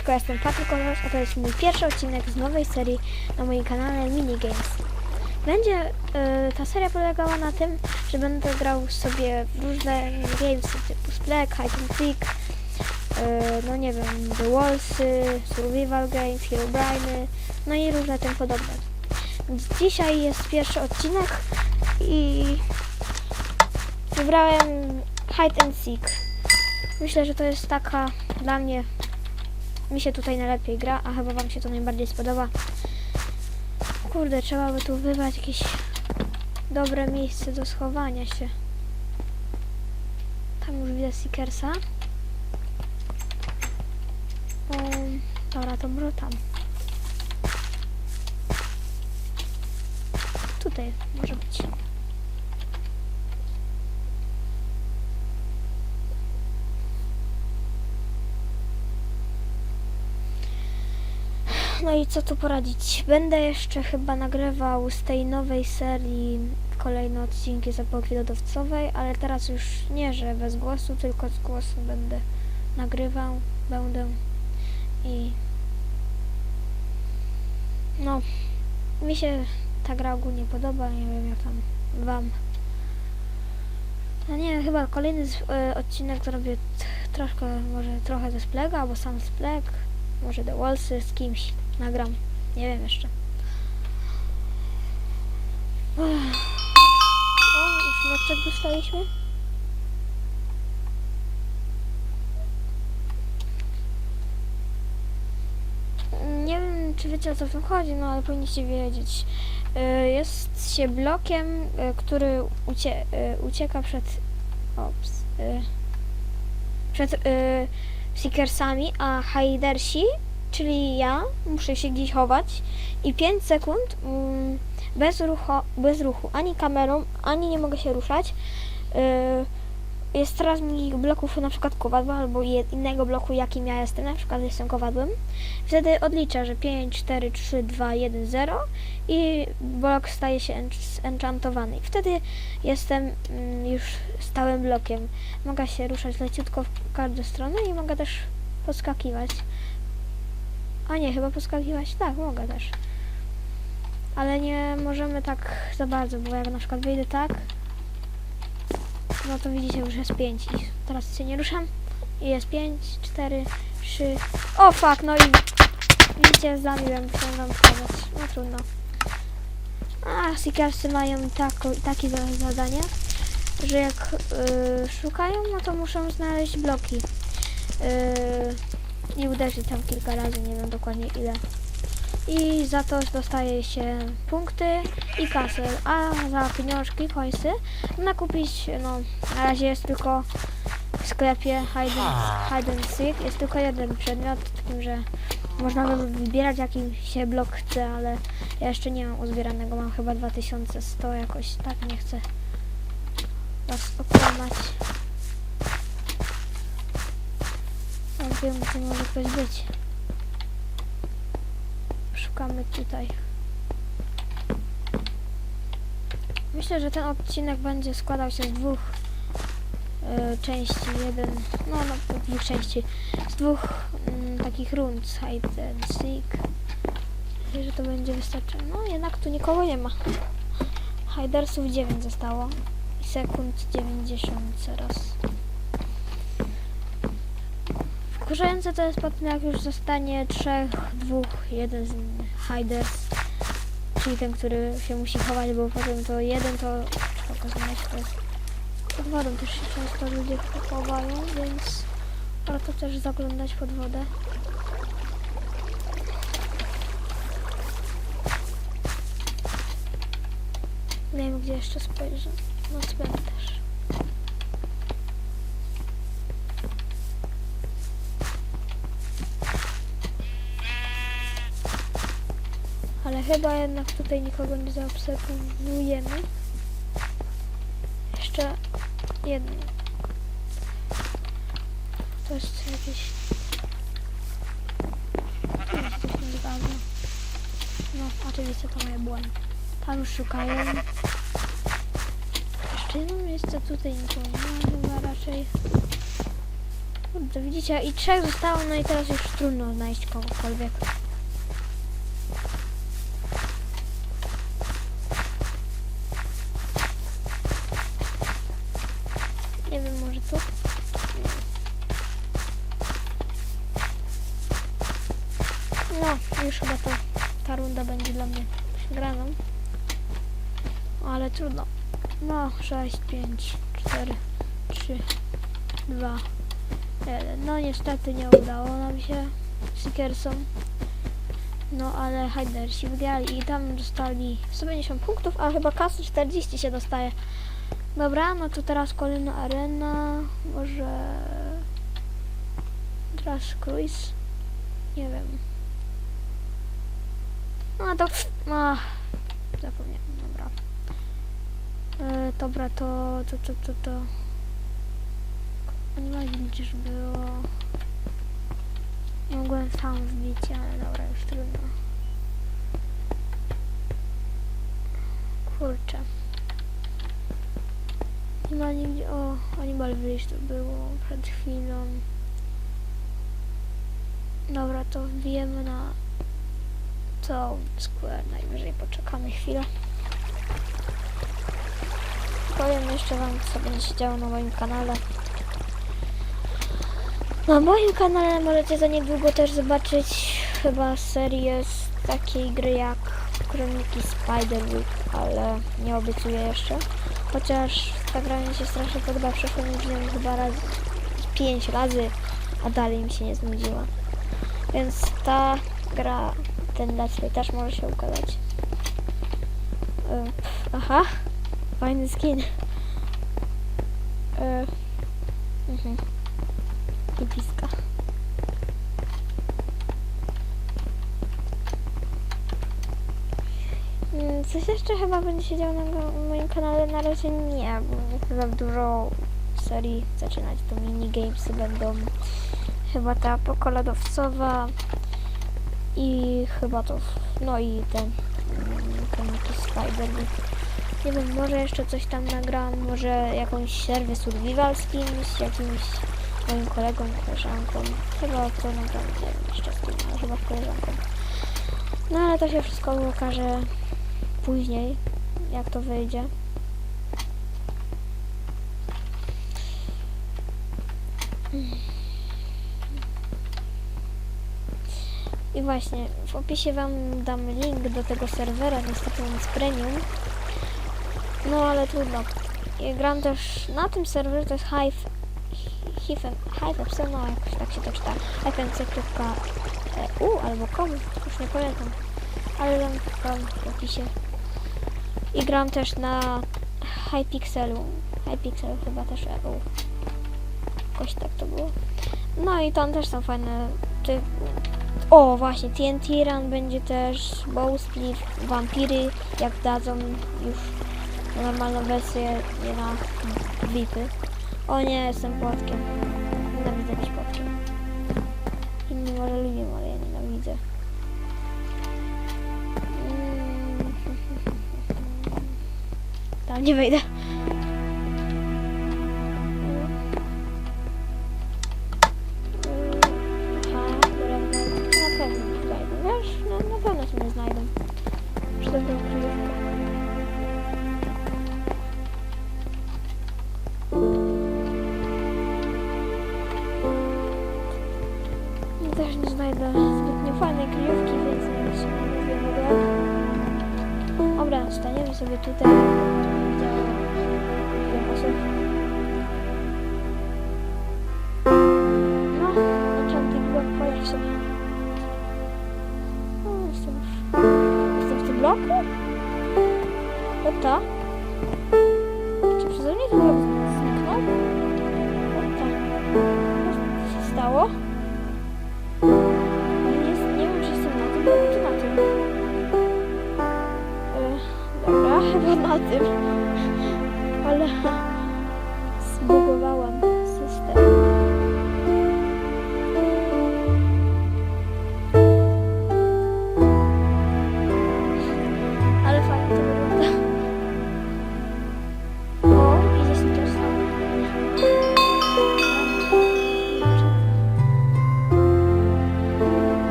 Siemaneczko, jestem Patryk Kolos, a to jest mój pierwszy odcinek z nowej serii na moim kanale Minigames. Będzie y, ta seria polegała na tym, że będę grał sobie w różne gamesy typu Splek, Hide and Seek, y, no nie wiem, The Wallsy, Survival Games, Herobrine, no i różne tym podobne. Dzisiaj jest pierwszy odcinek i wybrałem Hide and Seek. Myślę, że to jest taka dla mnie mi się tutaj najlepiej gra, a chyba wam się to najbardziej spodoba. Kurde, trzeba by tu wybrać jakieś dobre miejsce do schowania się. Tam już widzę Seekersa. Um, dobra, to może tam. Tutaj może być. No i co tu poradzić? Będę jeszcze chyba nagrywał z tej nowej serii kolejne odcinki z epoki lodowcowej, ale teraz już nie, że bez głosu, tylko z głosu będę nagrywał, będę i no, mi się ta gra ogólnie podoba, nie wiem jak tam wam. No nie chyba kolejny z, e, odcinek zrobię troszkę, może trochę ze Splega, albo sam Spleg, może The Wallsy z kimś nagram. Nie wiem jeszcze. O, już meczek dostaliśmy. Nie wiem, czy wiecie o co w tym chodzi, no ale powinniście wiedzieć. Y, Jest się blokiem, y, który ucie, y, ucieka przed. Ops. Przed seekersami, a hidersi czyli ja, muszę się gdzieś chować i 5 sekund mm, bez, ruchu, bez ruchu, ani kamerą, ani nie mogę się ruszać. Yy, jest coraz mniej bloków, na przykład kowadła, albo innego bloku, jakim ja jestem, na przykład jestem kowadłem. Wtedy odliczę, że 5, 4, 3, 2, 1, 0 i blok staje się ench- enchantowany. Wtedy jestem mm, już stałym blokiem. Mogę się ruszać leciutko w każdą stronę i mogę też podskakiwać. A nie, chyba poskakiwać. Tak, mogę też. Ale nie możemy tak za bardzo, bo jak na przykład wyjdę tak, no to widzicie, już jest 5 i teraz się nie ruszam. I jest 5, 4, 3. O fuck, no i widzicie, zamiłem, chciałem wam. No trudno. A, Seekersy mają tako, takie za- zadanie, że jak y, szukają, no to muszą znaleźć bloki. Y, i uderzyć tam kilka razy, nie wiem dokładnie ile. I za to dostaje się punkty i kasę, a za pieniążki, coinsy można kupić, no na razie jest tylko w sklepie Hide and, hide and Seek, jest tylko jeden przedmiot, tym, że można by wybierać jaki się blok chce, ale ja jeszcze nie mam uzbieranego, mam chyba 2100 jakoś, tak nie chcę was okłamać. Ja wiem, gdzie może ktoś być. Szukamy tutaj. Myślę, że ten odcinek będzie składał się z dwóch e, części. Jeden, no, no dwóch części. Z dwóch mm, takich rund. Hide and seek. Myślę, że to będzie wystarczająco. No, jednak tu nikogo nie ma. Hidersów 9 zostało. I sekund 90 teraz. Wkurzające to jest potem jak już zostanie trzech, dwóch, jeden z hiders, czyli ten, który się musi chować, bo potem to jeden to znaleźć, to jest pod wodą też się często ludzie chowają, więc warto też zaglądać pod wodę. Nie wiem gdzie jeszcze spojrzę, no chyba jednak tutaj nikogo nie zaobserwujemy. Jeszcze jedno. To jest jakieś... Coś. No, oczywiście to moje błędy. Tam już szukają. Jeszcze jedno miejsce tutaj nikogo nie ma chyba raczej. Kurde, widzicie, i trzech zostało, no i teraz już trudno znaleźć kogokolwiek. No, już chyba to, ta runda będzie dla mnie przegraną. Ale trudno. No, 6, 5, 4, 3, 2, 1. No niestety nie udało nam się Seekersom. No ale Hidersi wygrali i tam dostali 150 punktów, a chyba kasy 40 się dostaje. Dobra, no to teraz kolejna arena. Może teraz cruise? Nie wiem. No to... A, zapomniałem, dobra. E, dobra, to, to, to, to, to. Animal Village było. Mogłem sam wbić, ale dobra, już trudno. Kurczę. Animal Village, o, Animal Village to było przed chwilą. Dobra, to wbijemy na Town Square. Najwyżej poczekamy chwilę. Powiem jeszcze wam, co będzie się działo na moim kanale. Na moim kanale możecie za niedługo też zobaczyć chyba serię z takiej gry jak Kroniki Spiderwick, ale nie obiecuję jeszcze. Chociaż ta gra mi się strasznie podoba, przechodziłem z nią chyba raz, pięć razy, a dalej mi się nie znudziła. Więc ta gra, ten let's też może się ukazać. Ym, aha, fajny skin. Yy, mhm. Lubiska. Mm, Coś jeszcze chyba będzie się działo na moim kanale, na razie nie, bo chyba dużo serii zaczynać, to minigamesy będą chyba ta pokoladowcowa i chyba to, no i ten mm, komiki Spider Nie wiem, może jeszcze coś tam nagram, może jakąś serwę survival z kimś, jakimś moim kolegą, koleżanką. Chyba to nagram, nie wiem jeszcze z kim, chyba z koleżanką. No ale to się wszystko okaże później, jak to wyjdzie. I właśnie, w opisie Wam dam link do tego serwera, niestety on jest premium. No ale trudno. I gram też na tym serwerze, to jest Hive, Hive, Hive, no jakoś tak się to czyta, fnc.eu albo com, już nie pamiętam, ale wam w opisie. I gram też na Hypixelu, Hypixel chyba też EU. Jakoś tak to było. No i tam też są fajne ty... O, właśnie, TNT Run będzie też, Bowsplit, Vampiry, jak dadzą już normalną wersję, nie na VIPy. O nie, jestem płatkiem. Nienawidzę być płatkiem. Inni może lubią, ale ja nienawidzę. Mm. Tam nie wejdę.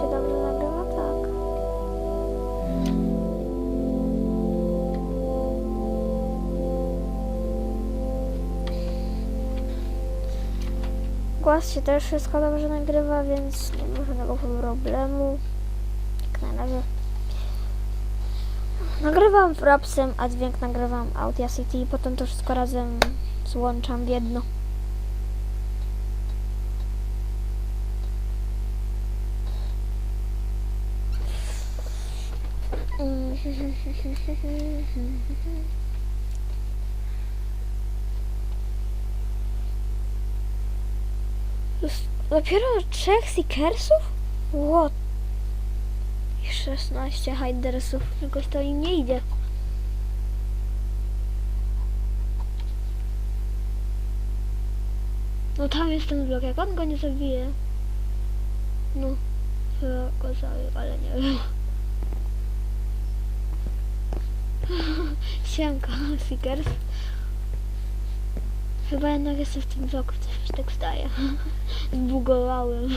Się dobrze nagrywa? Tak. Głos się też wszystko dobrze nagrywa, więc nie ma żadnego problemu. Jak na razie. Nagrywam Frapsem, a dźwięk nagrywam Audacity i potem to wszystko razem złączam w jedno. Dopiero trzech Seekersów? What? I 16 Hidersów. Jakoś to im nie idzie. No tam jest ten blok, jak on go nie zabije. No, chyba go zabił, ale nie wiem. Siemka, Seekers. Chyba jednak jestem w tym bloku, coś mi tak zdaje. Zbugowałem.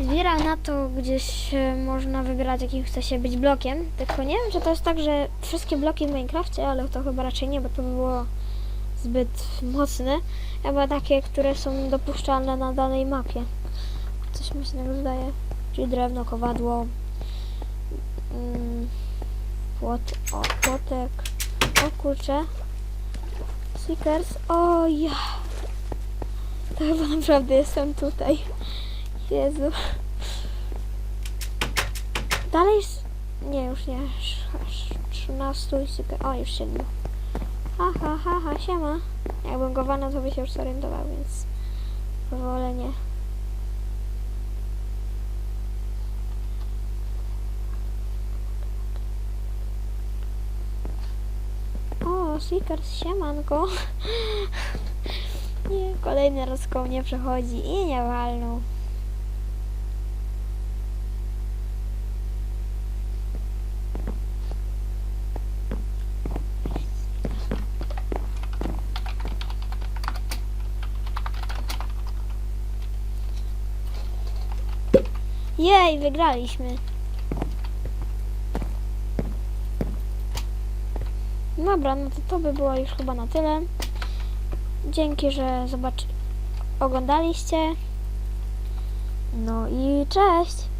Zbieram na to gdzieś można wybierać jakim chce się być blokiem, tylko nie wiem czy to jest tak, że wszystkie bloki w Minecrafcie, ale to chyba raczej nie, bo to by było zbyt mocne. Chyba takie, które są dopuszczalne na danej mapie. Coś mi się tak zdaje. Czyli drewno, kowadło, mm, płot, o, płotek, o kurczę, Seekers, o ja, to chyba naprawdę jestem tutaj, Jezu. Dalej, nie już nie, sz- sz- 13 Seeker, o już 7. Ha, ha, ha, ha, siema. Jakbym go walnął, to by się już zorientował, więc powolenie. O, Seekers, siemanko. Nie, kolejny raz koło mnie przechodzi i nie walnął. Jej, wygraliśmy. Dobra, no to to by było już chyba na tyle. Dzięki, że zobacz... oglądaliście. No i cześć!